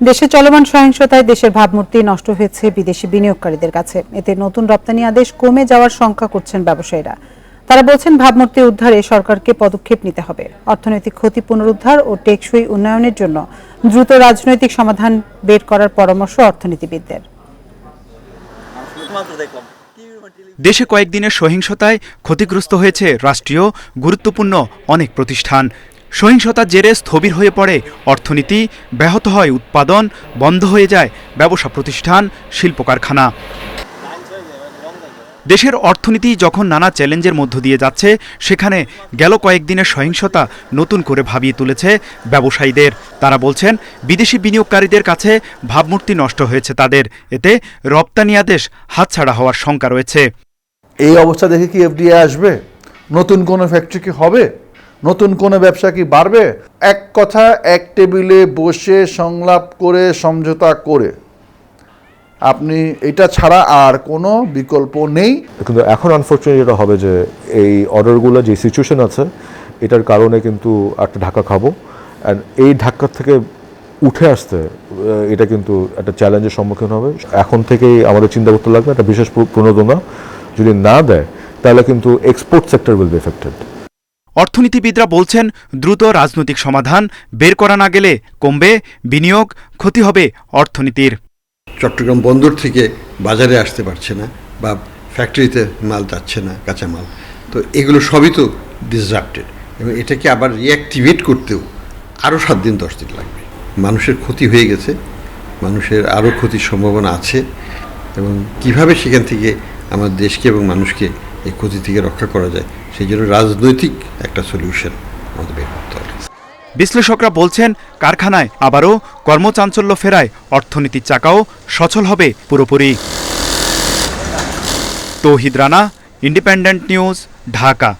দেশে চলমান সহিংসতায় দেশের ভাবমূর্তি নষ্ট হয়েছে বিদেশি বিনিয়োগকারীদের কাছে। এতে নতুন রপ্তানি আদেশ কমে যাওয়ার শঙ্কা করছেন ব্যবসায়ীরা। তারা বলছেন, ভাবমূর্তি উদ্ধারে সরকারকে পদক্ষেপ নিতে হবে। অর্থনৈতিক ক্ষতি পুনরুদ্ধার ও টেকসই উন্নয়নের জন্য দ্রুত রাজনৈতিক সমাধান বের করার পরামর্শ অর্থনীতিবিদদের। দেশে কয়েকদিনের সহিংসতায় ক্ষতিগ্রস্ত হয়েছে রাষ্ট্রীয় গুরুত্বপূর্ণ অনেক প্রতিষ্ঠান। সহিংসতার জেরে স্থবির হয়ে পড়ে অর্থনীতি, ব্যাহত হয় উৎপাদন, বন্ধ হয়ে যায় ব্যবসা প্রতিষ্ঠান শিল্প কারখানা দেশের অর্থনীতি যখন নানা চ্যালেঞ্জের মধ্য দিয়ে যাচ্ছে, সেখানে গেল কয়েকদিনের সহিংসতা নতুন করে ভাবিয়ে তুলেছে ব্যবসায়ীদের। তারা বলছেন, বিদেশি বিনিয়োগকারীদের কাছে ভাবমূর্তি নষ্ট হয়েছে তাদের। এতে রপ্তানি আদেশ হাতছাড়া হওয়ার শঙ্কা রয়েছে। এই অবস্থা দেখে কি এফডিআই আসবে? নতুন কোনো ফ্যাক্টরি কি হবে? নতুন কোনো ব্যবসা কি বাড়বে? এক কথা, এক টেবিলে বসে সংলাপ করে, সমঝোতা করে। আপনি এটা ছাড়া আর কোনো বিকল্প নেই। কিন্তু এখন আনফর্চুনেটলি যেটা হবে যে, এই অর্ডারগুলো যে সিচুয়েশন আছে, এটার কারণে কিন্তু একটা ধাক্কা খাব। অ্যান্ড এই ধাক্কা থেকে উঠে আসতে এটা কিন্তু একটা চ্যালেঞ্জের সম্মুখীন হবে। এখন থেকেই আমাদের চিন্তা করতে লাগবে, একটা বিশেষ প্র- প্রণোদনা যদি না দেয়, তাহলে কিন্তু export sector will be affected অর্থনীতিবিদরা বলছেন, দ্রুত রাজনৈতিক সমাধান, বের করা না গেলে কমবে, বিনিয়োগ, ক্ষতি হবে অর্থনীতির। চট্টগ্রাম বন্দর থেকে বাজারে আসতে পারছে না বা ফ্যাক্টরিতে মাল যাচ্ছে না কাঁচামাল তো এগুলো সবই তো ডিসরাপ্টেড এবং এটাকে আবার রিঅ্যাক্টিভেট করতেও আরও সাত দিন, দশ দিন লাগবে। মানুষের ক্ষতি হয়ে গেছে, মানুষের আরও ক্ষতির সম্ভাবনা আছে এবং কীভাবে সেখান থেকে আমার দেশকে এবং মানুষকে এই ক্ষতি থেকে রক্ষা করা যায়, সেই জন্য রাজনৈতিক একটা সলিউশন আমাদের বের করতে হবে। বিশ্লেষকরা বলছেন, কারখানায় আবারও কর্মচাঞ্চল্য ফেরায়, অর্থনীতির চাকাও সচল হবে পুরোপুরি। Tauhid Rana Independent News Dhaka.